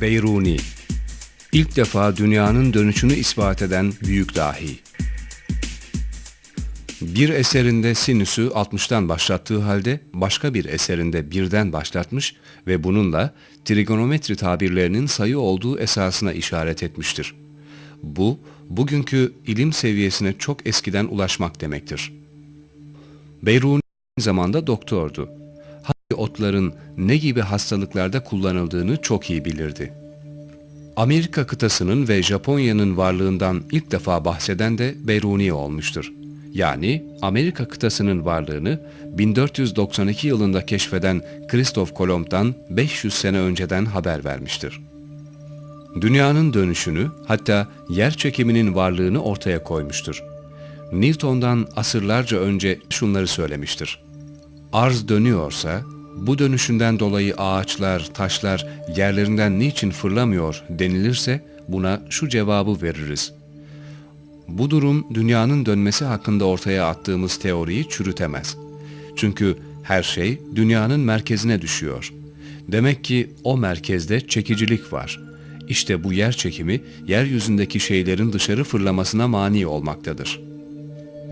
Beyruni İlk defa dünyanın dönüşünü ispat eden büyük dahi. Bir eserinde sinüsü 60'tan başlattığı halde başka bir eserinde birden başlatmış ve bununla trigonometri tabirlerinin sayı olduğu esasına işaret etmiştir. Bu, bugünkü ilim seviyesine çok eskiden ulaşmak demektir. Beyruni zamanda doktordu. Hangi otların ne gibi hastalıklarda kullanıldığını çok iyi bilirdi. Amerika kıtasının ve Japonya'nın varlığından ilk defa bahseden de Beyruni olmuştur. Yani Amerika kıtasının varlığını 1492 yılında keşfeden Kristof Kolomb'dan 500 sene önceden haber vermiştir. Dünyanın dönüşünü hatta yer çekiminin varlığını ortaya koymuştur. Newton'dan asırlarca önce şunları söylemiştir. Arz dönüyorsa bu dönüşünden dolayı ağaçlar, taşlar yerlerinden niçin fırlamıyor denilirse buna şu cevabı veririz. Bu durum dünyanın dönmesi hakkında ortaya attığımız teoriyi çürütemez. Çünkü her şey dünyanın merkezine düşüyor. Demek ki o merkezde çekicilik var. İşte bu yer çekimi yeryüzündeki şeylerin dışarı fırlamasına mani olmaktadır.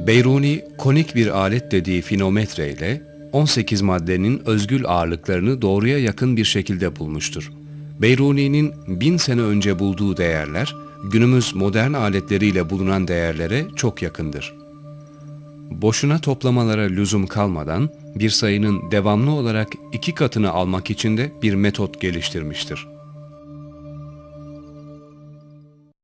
Beyruni konik bir alet dediği finometre ile 18 maddenin özgül ağırlıklarını doğruya yakın bir şekilde bulmuştur. Beyruni'nin bin sene önce bulduğu değerler, günümüz modern aletleriyle bulunan değerlere çok yakındır. Boşuna toplamalara lüzum kalmadan bir sayının devamlı olarak iki katını almak için de bir metot geliştirmiştir.